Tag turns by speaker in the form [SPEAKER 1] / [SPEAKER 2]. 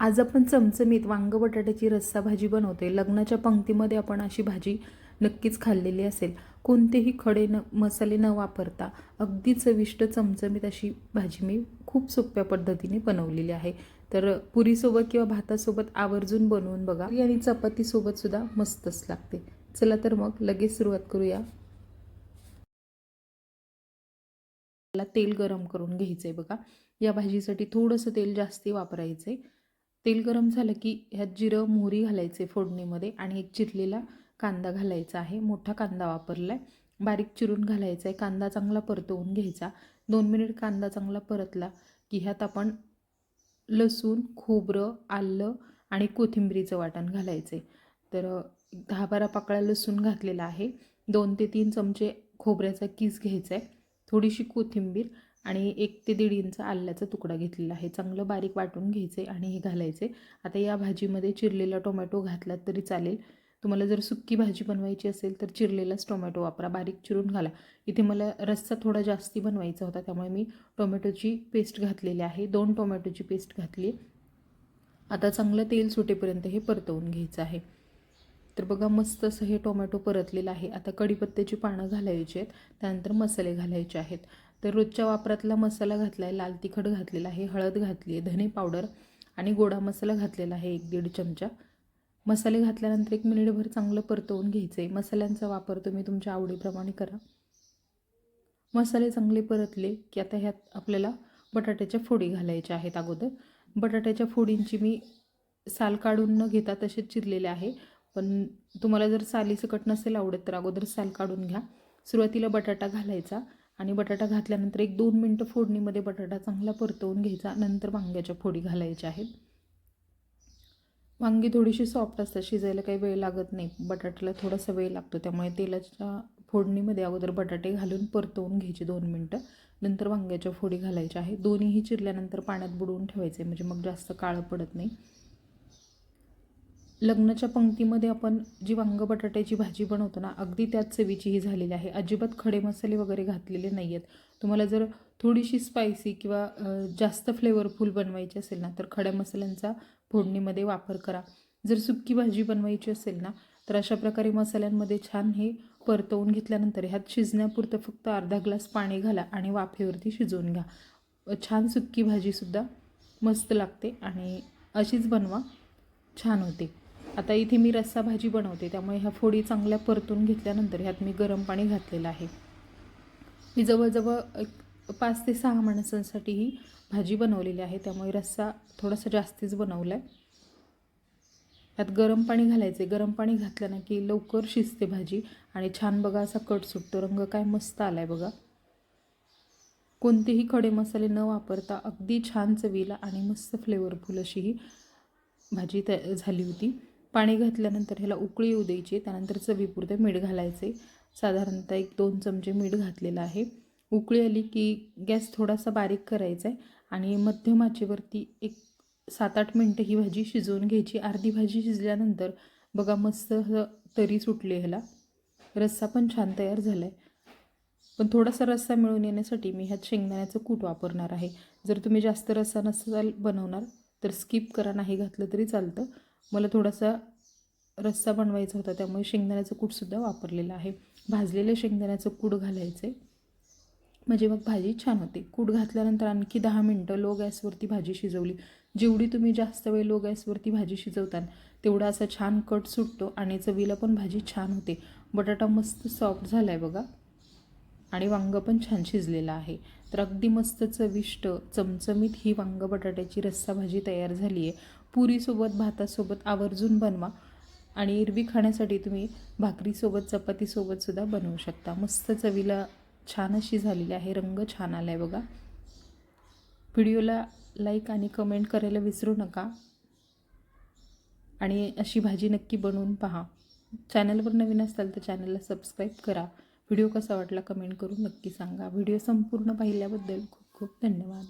[SPEAKER 1] आज आपण चमचमीत वांग बटाट्याची रस्सा भाजी बनवते. लग्नाच्या पंक्तीमध्ये आपण अशी भाजी नक्कीच खाल्लेली असेल. कोणतेही खडे न मसाले न वापरता अगदी चविष्ट चमचमीत अशी भाजी मी खूप सोप्या पद्धतीने बनवलेली आहे. तर पुरीसोबत किंवा भातासोबत आवर्जून बनवून बघा. आणि चपातीसोबत सुद्धा मस्तच लागते. चला तर मग लगेच सुरुवात करूया. तेल गरम करून घ्यायचं आहे बघा. या भाजीसाठी थोडंसं तेल जास्ती वापरायचं आहे तेल गरम झालं की ह्यात जिरं मोहरी घालायचे फोडणीमध्ये आणि एक चिरलेला कांदा घालायचा आहे. मोठा कांदा वापरला आहे बारीक चिरून घालायचा आहे कांदा चांगला परतवून घ्यायचा. दोन मिनिट कांदा चांगला परतला की ह्यात आपण लसूण खोबरं आलं आणि कोथिंबीरीचं वाटण घालायचं आहे तर दहा बारा पाकळ्या लसूण घातलेला आहे. दोन ते तीन चमचे खोबऱ्याचा किस घ्यायचा आहे थोडीशी कोथिंबीर आणि एक ते दीड इंच आल्याचा तुकडा घेतलेला आहे. चांगलं बारीक वाटून घ्यायचे आणि हे घालायचे. आता या भाजीमध्ये चिरलेला टोमॅटो घातलात तरी चालेल. तुम्हाला जर सुक्की भाजी बनवायची असेल तर चिरलेलाच टोमॅटो वापरा. बारीक चिरून घाला. इथे मला रस्सा थोडा जास्ती बनवायचा होता त्यामुळे मी टोमॅटोची पेस्ट घातलेली आहे. दोन टोमॅटोची पेस्ट घातली. आता चांगलं तेल सुटेपर्यंत हे परतवून घ्यायचं आहे. तर बघा मस्त असं हे टोमॅटो परतलेलं आहे. आता कढीपत्त्याची पानं घालायची आहेत. त्यानंतर मसाले घालायचे आहेत. तर रोजच्या वापरातला मसाला घातला आहे लाल तिखट घातलेला आहे हळद घातली आहे धने पावडर आणि गोडा मसाला घातलेला आहे एक दीड चमचा. मसाले घातल्यानंतर एक मिनिटभर चांगलं परतवून घ्यायचं आहे मसाल्यांचा वापर तुम्ही तुमच्या आवडीप्रमाणे करा. मसाले चांगले परतले की आता ह्यात आपल्याला बटाट्याच्या फोडी घालायच्या आहेत अगोदर. बटाट्याच्या फोडींची मी साल काढून न घेता तसेच चिरलेले आहे. पण तुम्हाला जर सालीसकट नसेल आवडत तर अगोदर साल काढून घ्या. सुरुवातीला बटाटा घालायचा. आणि बटाटा घातल्यानंतर एक दोन मिनटं फोडणीमध्ये बटाटा चांगला परतवून घ्यायचा. नंतर वांग्याच्या फोडी घालायच्या आहेत. वांगी थोडीशी सॉफ्ट असतात शिजायला काही वेळ लागत नाही. बटाट्याला थोडासा वेळ लागतो त्यामुळे तेलाच्या फोडणीमध्ये अगोदर बटाटे घालून परतवून घ्यायचे दोन मिनटं. नंतर वांग्याच्या फोडी घालायच्या आहे दोन्हीही चिरल्यानंतर पाण्यात बुडवून ठेवायचे म्हणजे मग जास्त काळं पडत नाही. लग्नाच्या पंक्तीमध्ये आपण जी वांग बटाट्याची भाजी बनवतो ना अगदी त्याच चवीची ही झालेली आहे. अजिबात खडे मसाले वगैरे घातलेले नाही आहेत तुम्हाला जर थोडीशी स्पायसी किंवा जास्त फ्लेवरफुल बनवायची असेल ना तर खड्या मसाल्यांचा फोडणीमध्ये वापर करा. जर सुक्की भाजी बनवायची असेल ना तर अशा प्रकारे मसाल्यांमध्ये छान हे परतवून घेतल्यानंतर ह्यात शिजण्यापुरतं फक्त अर्धा ग्लास पाणी घाला आणि वाफेवरती शिजवून घ्या. छान सुक्की भाजीसुद्धा मस्त लागते आणि अशीच बनवा. छान होते. आता इथे मी रस्सा भाजी बनवते त्यामुळे ह्या फोडी चांगल्या परतून घेतल्यानंतर ह्यात मी गरम पाणी घातलेलं आहे. मी जवळजवळ एक पाच ते सहा माणसांसाठी ही भाजी बनवलेली आहे त्यामुळे रस्सा थोडासा जास्तीच बनवला आहे त्यात गरम पाणी घालायचे गरम पाणी घातल्यानं की लवकर शिजते भाजी आणि छान बघा असा कट सुटतो. रंग काय मस्त आला आहे बघा. कोणतेही खडे मसाले न वापरता अगदी छान चवीला आणि मस्त फ्लेवरफुल अशी ही भाजी तया झाली होती. पाणी घातल्यानंतर ह्याला उकळी येऊ द्यायची. त्यानंतर चवीपुरतं मीठ घालायचे. साधारणतः एक दोन चमचे मीठ घातलेलं आहे. उकळी आली की गॅस थोडासा बारीक करायचा आहे आणि मध्यम आचेवरती एक सात आठ मिनटं ही भाजी शिजवून घ्यायची. अर्धी भाजी शिजल्यानंतर बघा मस्त तरी सुटली ह्याला. रस्सा पण छान तयार झाला आहे पण थोडासा रस्सा मिळून येण्यासाठी मी ह्यात शेंगदाण्याचं कूट वापरणार आहे. जर तुम्ही जास्त रस्सा नसाल बनवणार तर स्किप करा. नाही घातलं तरी चालतं. मला थोडासा रस्सा बनवायचा होता त्यामुळे शेंगदाण्याचं कूटसुद्धा वापरलेलं आहे. भाजलेलं शेंगदाण्याचं कूट घालायचं. आहे म्हणजे मग भाजी छान होते. कूट घातल्यानंतर आणखी दहा मिनटं लो गॅसवरती भाजी शिजवली. जेवढी तुम्ही जास्त वेळ लो गॅसवरती भाजी शिजवताल तेवढा असा छान कट सुटतो आणि चवीला पण भाजी छान होते. बटाटा मस्त सॉफ्ट झाला आहे बघा. आणि वांगं पण छान शिजलेलं आहे. तर अगदी मस्त चविष्ट चमचमीत ही वांग बटाट्याची रस्सा भाजी तयार झाली आहे. पुरीसोबत भातासोबत आवर्जून बनवा आणि एरवी खाण्यासाठी तुम्ही भाकरीसोबत चपातीसोबतसुद्धा बनवू शकता. मस्त चवीला छान अशी झालेली आहे. रंग छान आला आहे बघा. व्हिडिओला लाईक आणि कमेंट करायला विसरू नका. आणि अशी भाजी नक्की बनवून पहा. चॅनलवर नवीन असाल तर चॅनलला सबस्क्राईब करा. व्हिडिओ कसा वाटला कमेंट करून नक्की सांगा. व्हिडिओ संपूर्ण पाहिल्याबद्दल खूप खूप धन्यवाद.